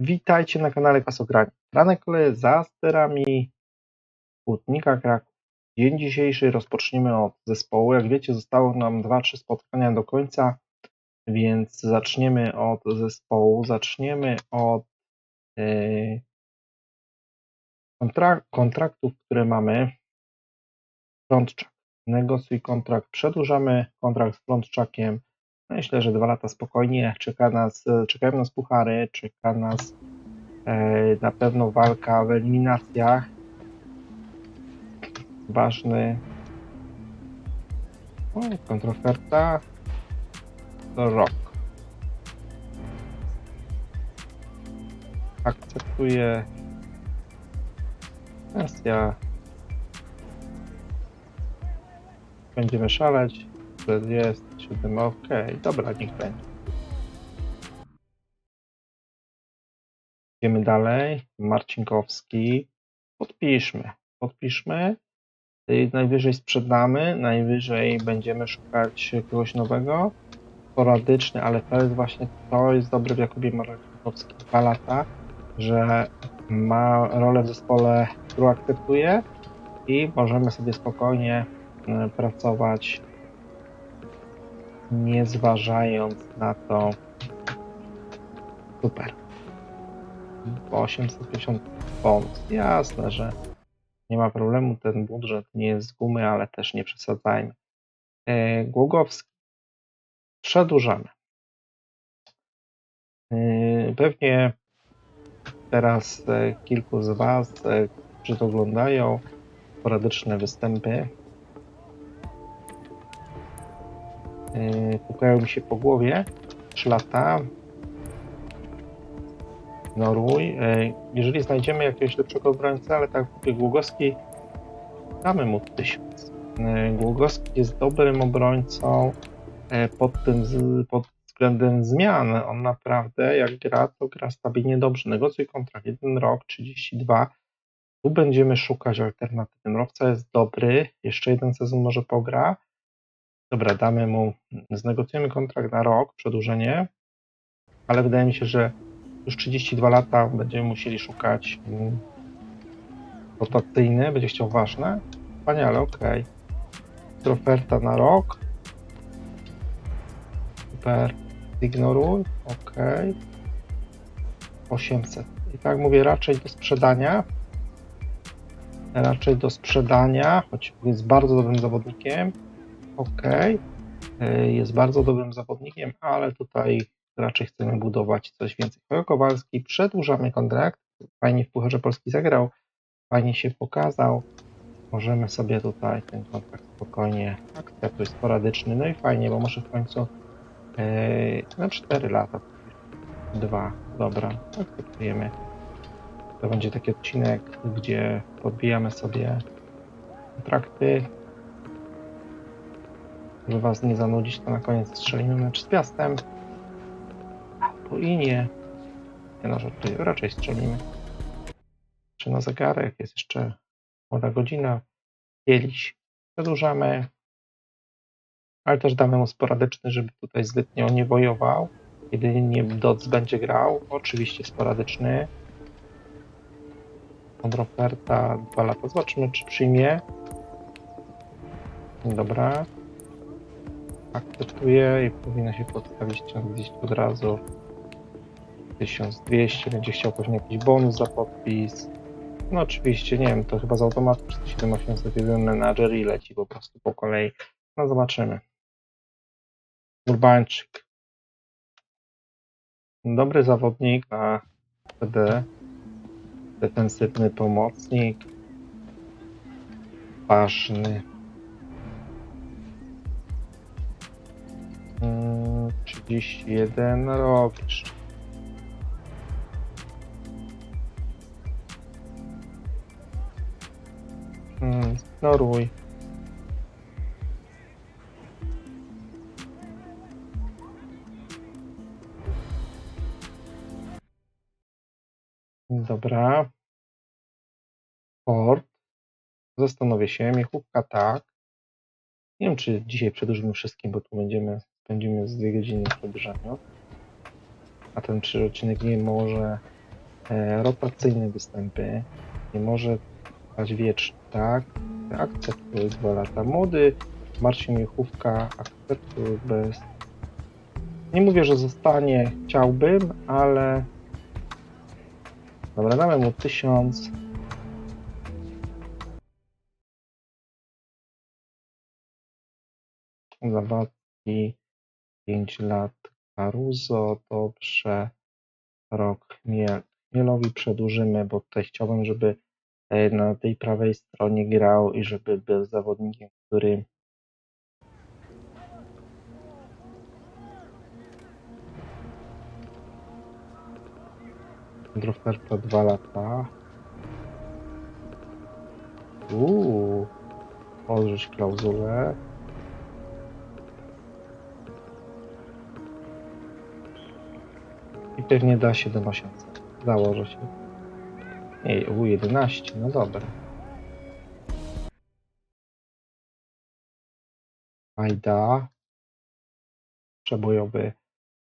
Witajcie na kanale Kasograni. Ranek koleje za sterami Hutnika Kraków. Dzień dzisiejszy rozpoczniemy od zespołu. Jak wiecie, zostało nam 2-3 spotkania do końca, więc zaczniemy od zespołu. Zaczniemy od yy, kontra- kontraktów, które mamy. Frontczak. Negocjuj kontrakt. Przedłużamy kontrakt z Frontczakiem. Myślę, że dwa lata spokojnie. Czeka nas, czekają nas puchary, czeka nas e, na pewno walka w eliminacjach. Ważny. O, kontroferta. To rok. Akceptuję. Wersja. Będziemy szaleć. 47, ok, dobra, niech będzie. Idziemy dalej. Marcinkowski. Podpiszmy. Podpiszmy. Najwyżej sprzedamy, najwyżej będziemy szukać kogoś nowego. Sporadyczny, ale to jest właśnie to jest dobre w Jakubie Marcinkowskim. Dwa lata, że ma rolę w zespole, którą akceptuje i możemy sobie spokojnie y, pracować nie zważając na to. Super. 850 bonus. Jasne, że nie ma problemu. Ten budżet nie jest z gumy, ale też nie przesadzajmy. E, Głogowski. Przedłużamy. E, Pewnie teraz e, kilku z Was, którzy to oglądają, sporadyczne występy pukają mi się po głowie. 3 lata. Ignoruj. Yy, Jeżeli znajdziemy jakiegoś lepszego obrońcę, ale tak Głogowski, damy mu 1000. Yy, Głogowski jest dobrym obrońcą pod tym pod względem zmian. On naprawdę, jak gra, to gra stabilnie dobrze. Negocjuj kontrakt. Jeden rok, 32. Tu będziemy szukać alternatywy. Mrowca jest dobry. Jeszcze jeden sezon może pogra. Dobra, damy mu, znegocjujemy kontrakt na rok, przedłużenie, ale wydaje mi się, że już 32 lata będziemy musieli szukać mm, rotacyjny, będzie chciał ważne. Wspaniale, okej. Okay. Oferta na rok. Super. Ignoruj, okej. 800. I tak mówię, raczej do sprzedania. Raczej do sprzedania, choć jest bardzo dobrym zawodnikiem ok. Jest bardzo dobrym zawodnikiem, ale tutaj raczej chcemy budować coś więcej. Kojo Kowalski, przedłużamy kontrakt. Fajnie w Pucharze Polski zagrał, fajnie się pokazał. Możemy sobie tutaj ten kontrakt spokojnie akceptuj sporadyczny. No i fajnie, bo może w końcu yy, na 4 lata. Dwa, dobra, akceptujemy. To będzie taki odcinek, gdzie podbijamy sobie kontrakty, żeby was nie zanudzić, to na koniec strzelimy mecz z Piastem. Po inie. Nie no, żartuję, raczej strzelimy. Czy na zegarek jest jeszcze młoda godzina. Kieliś przedłużamy. Ale też damy mu sporadyczny, żeby tutaj zbytnio nie wojował. Jedynie Doc będzie grał. Oczywiście sporadyczny. Kontraoferta dwa lata. Zobaczymy, czy przyjmie. Dobra akceptuje i powinno się podstawić 1200 od razu. 1200, będzie chciał pewnie jakiś bonus za podpis. No oczywiście, nie wiem, to chyba z automatu 7800 jeden menadżer i leci po prostu po kolei. No zobaczymy. Urbańczyk. Dobry zawodnik na PD. Defensywny pomocnik. Ważny. Mm, 31 robisz. Mm, Ignoruj. Dobra. Port. Zastanowię się. Miechówka tak. Nie wiem, czy dzisiaj przedłużymy wszystkim, bo tu będziemy, spędzimy z dwie godziny w przedłużaniu. A ten przyszły odcinek nie może E, rotacyjne występy. Nie może trwać wiecznie, tak? Akceptuj dwa lata. Młody Marcin Juchówka akceptuj bez... Nie mówię, że zostanie, chciałbym, ale... Dobra, damy mu tysiąc. Zabawki, 5 lat Caruso, dobrze. Rok chmiel. Chmielowi przedłużymy, bo tutaj chciałbym, żeby e, na tej prawej stronie grał i żeby był zawodnikiem, który Drofterka 2 lata. Uuu, odrzuć klauzulę. I pewnie da 7800. Założę się. Ej, u 11, no dobra. Ajda. Przebojowy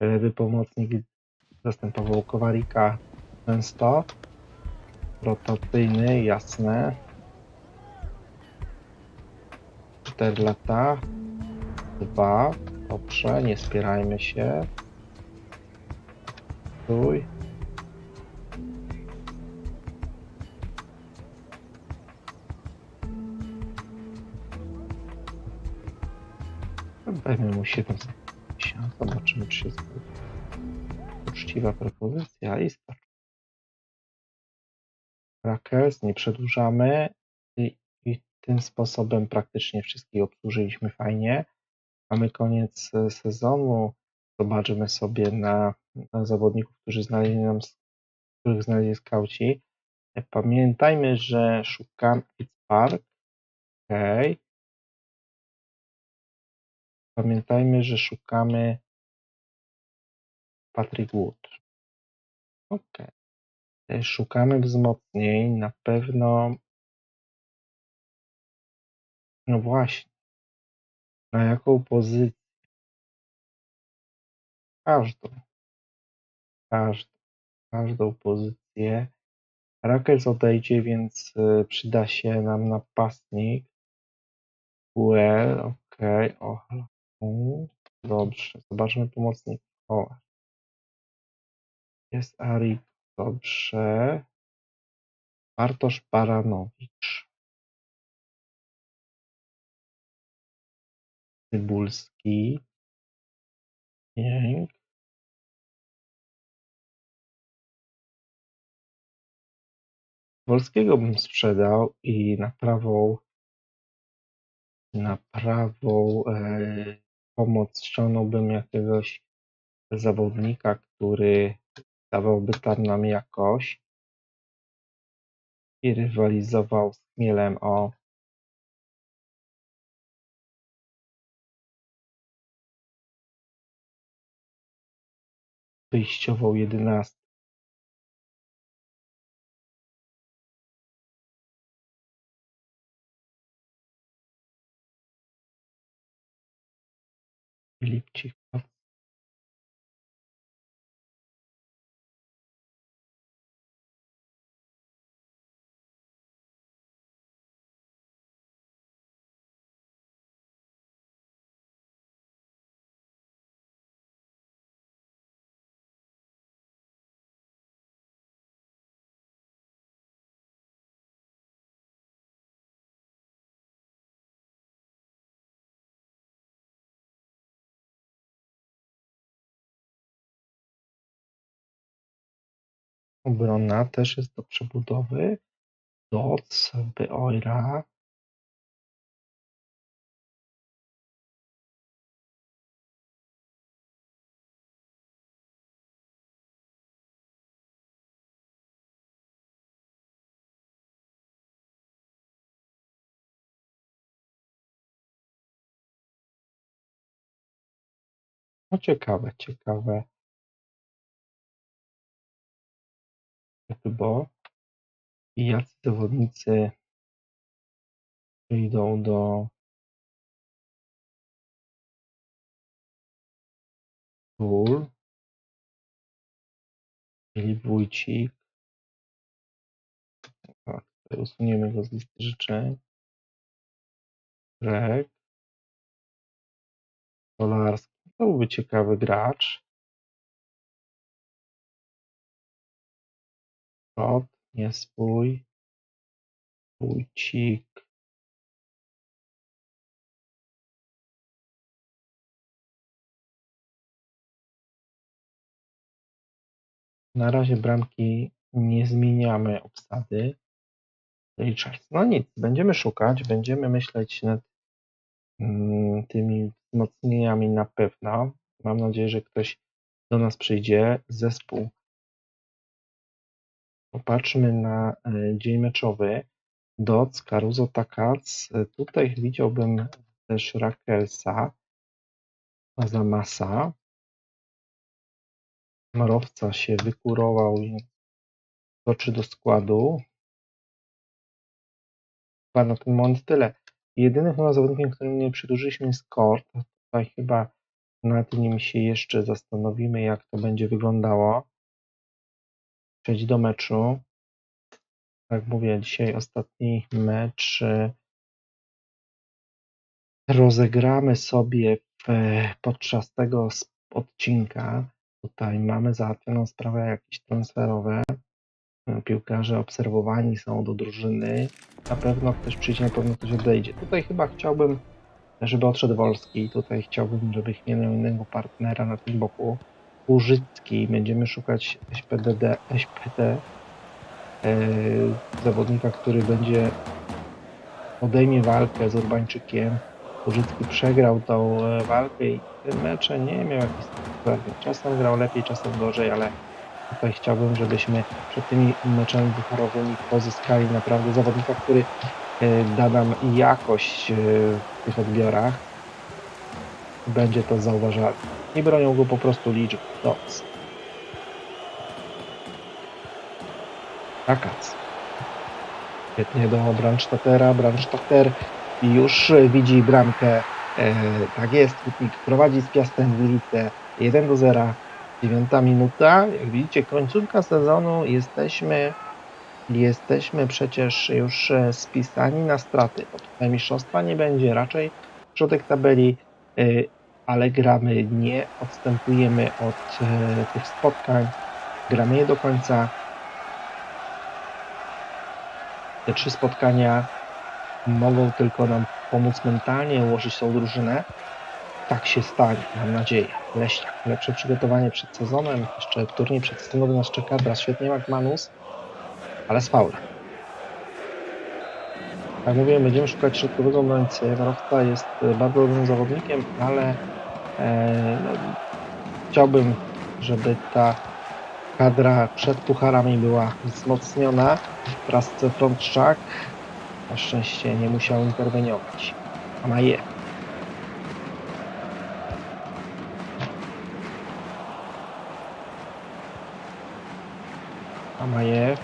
lewy pomocnik zastępował Kowarika często. Rotacyjny, jasne. 4 lata. 2. Dobrze, nie spierajmy się. Stój. Dajmy mu 750. Zobaczymy, czy się zgodzi. Uczciwa propozycja i. Rakels, nie przedłużamy i, i tym sposobem praktycznie wszystkich obsłużyliśmy fajnie. Mamy koniec e, sezonu. Zobaczymy sobie na, na zawodników, którzy znaleźli nam, których znaleźli skauci. Pamiętajmy, że szukamy It's Park. Okay. Pamiętajmy, że szukamy Patrick Wood. Ok. E, Szukamy wzmocnień. Na pewno. No właśnie. Na jaką pozycję? Każdą. Każdą. Każdą pozycję. Rakels odejdzie, więc y, przyda się nam napastnik. Well, okej. Okay. Dobrze. Zobaczmy pomocnik. O. Jest Arik. Dobrze. Bartosz Baranowicz. Cybulski. Jęk. Wolskiego bym sprzedał i na prawą na prawą e, pomoc ściągnąłbym jakiegoś zawodnika, który dawałby tam nam jakoś i rywalizował z Chmielem o wyjściową jedenastkę. Obrona też jest do przebudowy. Doc, Beoira. No ciekawe, ciekawe. Chyba. I jacy zawodnicy przyjdą do Ról. Filip Wójcik. Tutaj usuniemy go z listy życzeń. Greg. Solarski. To byłby ciekawy gracz. Kot, nie swój. Wójcik. Na razie bramki nie zmieniamy obsady. No nic, będziemy szukać, będziemy myśleć nad mm, tymi wzmocnieniami na pewno. Mam nadzieję, że ktoś do nas przyjdzie. Zespół. Popatrzmy na e, dzień meczowy. Doc, Caruso, Takac. E, Tutaj widziałbym też Rakelsa, Azamasa. Marowca się wykurował i toczy do składu. Chyba na ten moment tyle. Jedynym chyba zawodnikiem, którym nie przedłużyliśmy jest Kort. Tutaj chyba nad nim się jeszcze zastanowimy, jak to będzie wyglądało. Przejdź do meczu. Tak mówię, dzisiaj ostatni mecz e, rozegramy sobie w, podczas tego odcinka. Tutaj mamy załatwioną sprawę jakieś transferowe. E, Piłkarze obserwowani są do drużyny. Na pewno ktoś przyjdzie, na pewno ktoś odejdzie. Tutaj chyba chciałbym, żeby odszedł Wolski. Tutaj chciałbym, żeby miał innego partnera na tym boku. Łużycki. Będziemy szukać SPDD, SPD. e, Zawodnika, który będzie podejmie walkę z Urbańczykiem. Łużycki przegrał tą e, walkę i te mecze nie miał jakichś sprawnych. Czasem grał lepiej, czasem gorzej, ale tutaj chciałbym, żebyśmy przed tymi meczami wychorowymi pozyskali naprawdę zawodnika, który e, da nam jakość w tych odbiorach. Będzie to zauważalne. I bronią go po prostu liczby. Doc. Takac. Świetnie do Brandstatera. Brandstatter już widzi bramkę. E, tak jest, Hutnik prowadzi z Piastem Gliwice 1 do 0. Dziewiąta minuta. Jak widzicie, końcówka sezonu. Jesteśmy, jesteśmy przecież już e, spisani na straty. Bo tutaj mistrzostwa nie będzie, raczej środek tabeli, e, ale gramy, nie odstępujemy od e, tych spotkań. Gramy je do końca. Te trzy spotkania mogą tylko nam pomóc mentalnie ułożyć tą drużynę. Tak się stanie, mam nadzieję. Leśniak, lepsze przygotowanie przed sezonem, jeszcze turniej przedsezonowy nas czeka, teraz świetnie Magmanus, ale z faulem. Jak mówiłem, będziemy szukać środkowego obrońcy. Marowca jest bardzo dobrym zawodnikiem, ale chciałbym, żeby ta kadra przed pucharami była wzmocniona. Teraz Frączczak na szczęście nie musiał interweniować. Amaje. Amajew.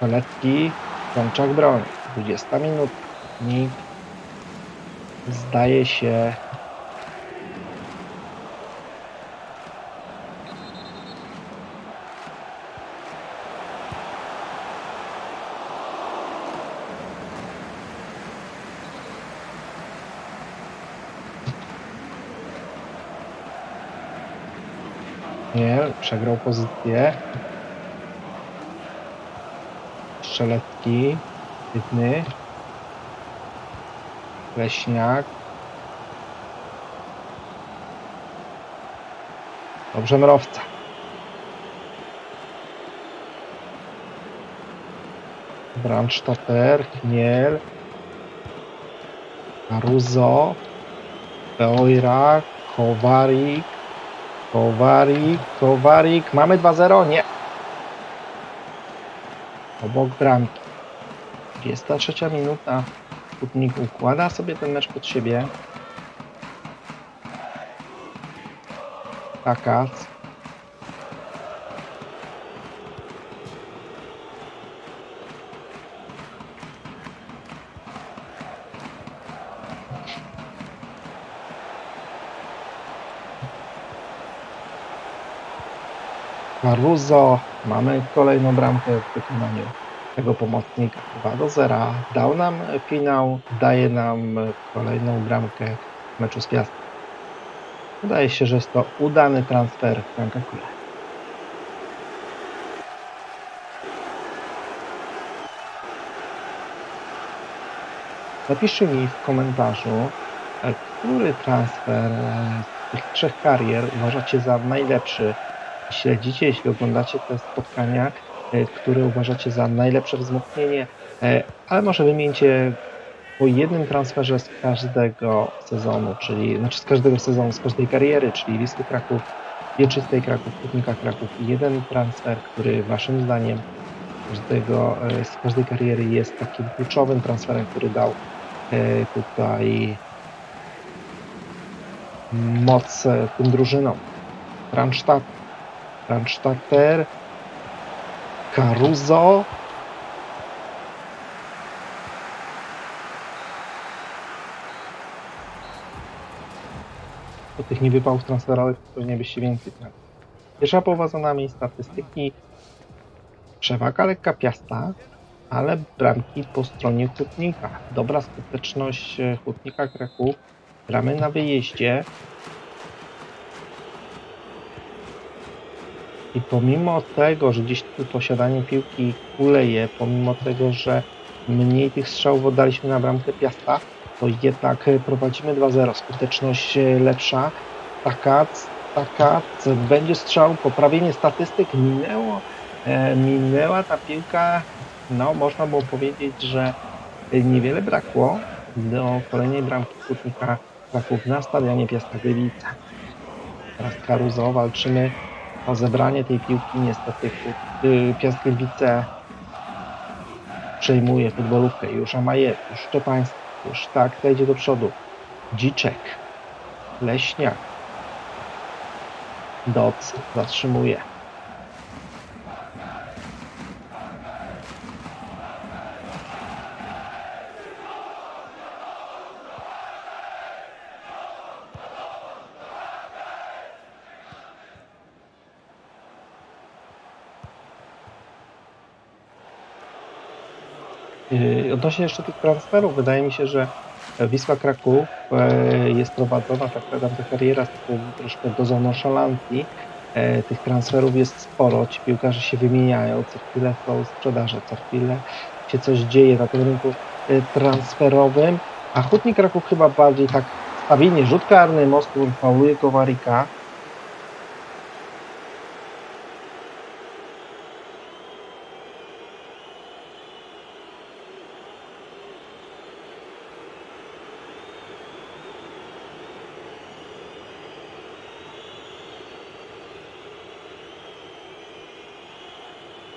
Miel. Koletki. Frączak broń. 20 minut. Nikt zdaje się Nie, przegrał pozycję. Strzelecki. Świetny. Leśniak. Dobrze, Mrowca. Brandstatter, Chmiel. Caruso. Beoira. Kowarik. Kowarik, Kowarik, mamy 2-0? Nie. Obok bramki. 23 minuta. Sputnik układa sobie ten mecz pod siebie. Takac. Caruso. Mamy kolejną bramkę w wykonaniu tego pomocnika 2 do 0. Dał nam finał, daje nam kolejną bramkę w meczu z Piastem. Wydaje się, że jest to udany transfer Franka Kule. Napiszcie mi w komentarzu, e, który transfer z tych trzech karier uważacie za najlepszy. Śledzicie, jeśli oglądacie te spotkania, e, które uważacie za najlepsze wzmocnienie, e, ale może wymieńcie po jednym transferze z każdego sezonu, czyli znaczy z każdego sezonu, z każdej kariery, czyli Wisły Kraków, Wieczystej Kraków, Hutnika Kraków. Jeden transfer, który waszym zdaniem każdego, e, z każdej kariery jest takim kluczowym transferem, który dał tutaj moc tym drużynom. Randstadt, Randstadter, Caruso. Po tych niewypałów transferowych pewnie byście więcej znali. Pierwsza połowa za nami, statystyki. Przewaga lekka piasta, ale bramki po stronie Hutnika. Dobra skuteczność e, Hutnika Kraków. Gramy na wyjeździe. I pomimo tego, że gdzieś posiadanie piłki kuleje, pomimo tego, że mniej tych strzałów oddaliśmy na bramkę Piasta, to jednak prowadzimy 2-0. Skuteczność e, lepsza. Takac, Takac, będzie strzał, poprawienie statystyk minęło. E, minęła ta piłka, no można było powiedzieć, że niewiele brakło do kolejnej bramki Kutnika Kraków na stadionie Piasta Gliwice. Teraz Karuzo, walczymy o zebranie tej piłki. Niestety y, Gliwice przejmuje futbolówkę. Już Amajew, już Szczepański, już tak, to idzie do przodu. Dziczek, Leśniak, Doc zatrzymuje. Yy, Odnośnie jeszcze tych transferów, wydaje mi się, że Wisła Kraków e, jest prowadzona, tak ta kariera z troszkę dozą nonszalancji. E, Tych transferów jest sporo, ci piłkarze się wymieniają, co chwilę są sprzedaże, co chwilę się coś dzieje na tym rynku e, transferowym, a Hutnik Kraków chyba bardziej tak stabilnie, rzut karny, Moskwy fauluje Kowarika.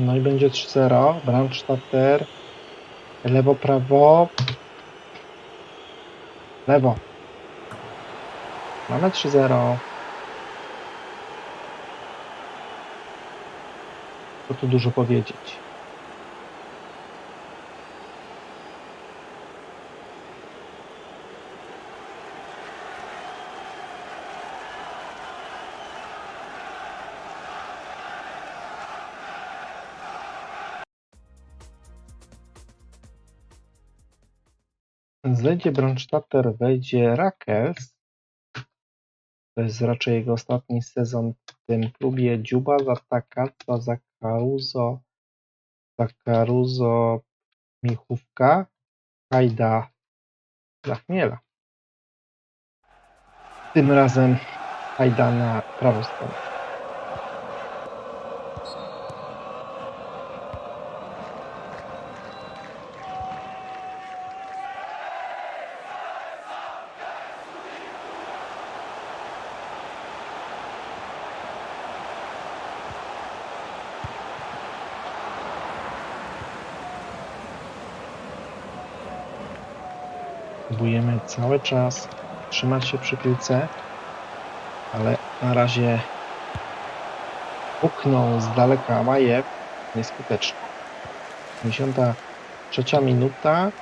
No i będzie 3-0. Brandstatter. Lewo, prawo. Lewo. Mamy 3-0. Co tu dużo powiedzieć. Zejdzie Brandstatter, wejdzie Rakels. To jest raczej jego ostatni sezon w tym klubie. Dziuba za Takaca, za Caruso, za Caruso, Michówka, Hajda za Chmiela. Tym razem Hajda na prawą stronę. Próbujemy cały czas trzymać się przy piłce, ale na razie puknął z daleka Majew nieskutecznie. 53 minuta.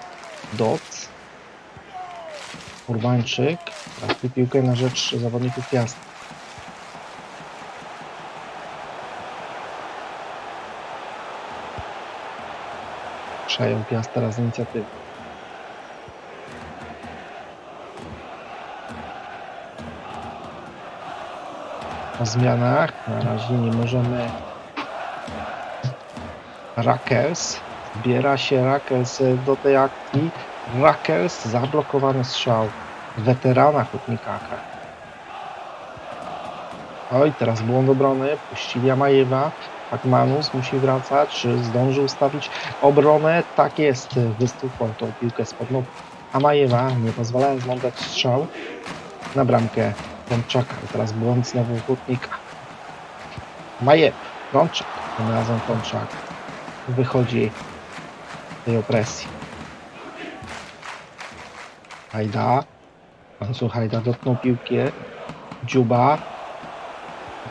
Doc. Urbańczyk. Trafi piłkę na rzecz zawodników Piasta. Przejął Piast teraz inicjatywę. O zmianach na razie nie możemy. Rackers. Zbiera się Rackers do tej akcji. Rackers zablokowany strzał weterana hutnika AK. Oj, teraz błąd obrony. Puścili Amajewa. Akmanus musi wracać. Zdąży ustawić obronę? Tak jest. Wystukał tą piłkę spod nóg Amajewa, nie pozwalając dać strzał na bramkę Tomczaka. Teraz błąd znowu hutnika. Majew, Tomczak. Tym razem Tomczak wychodzi z tej opresji. Hajda. Końcu Hajda dotknął piłkę. Dziuba.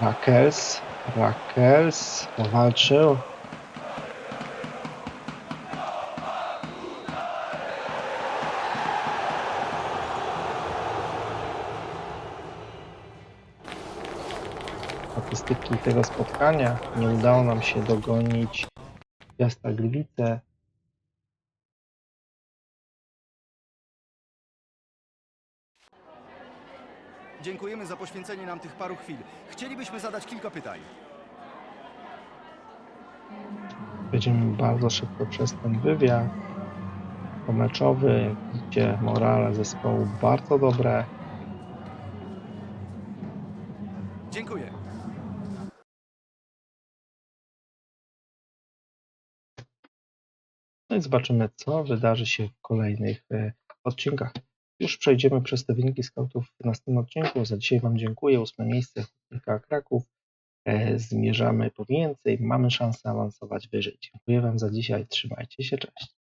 Rakels. Rakels. Powalczył. Tego spotkania nie udało nam się dogonić Piasta Gliwice. Dziękujemy za poświęcenie nam tych paru chwil. Chcielibyśmy zadać kilka pytań. Będziemy bardzo szybko przez ten wywiad pomeczowy, gdzie morale zespołu bardzo dobre. I zobaczymy, co wydarzy się w kolejnych e, odcinkach. Już przejdziemy przez te wyniki skautów w następnym odcinku. Za dzisiaj Wam dziękuję. Ósme miejsce Hutnika Kraków. E, Zmierzamy po więcej. Mamy szansę awansować wyżej. Dziękuję Wam za dzisiaj. Trzymajcie się. Cześć.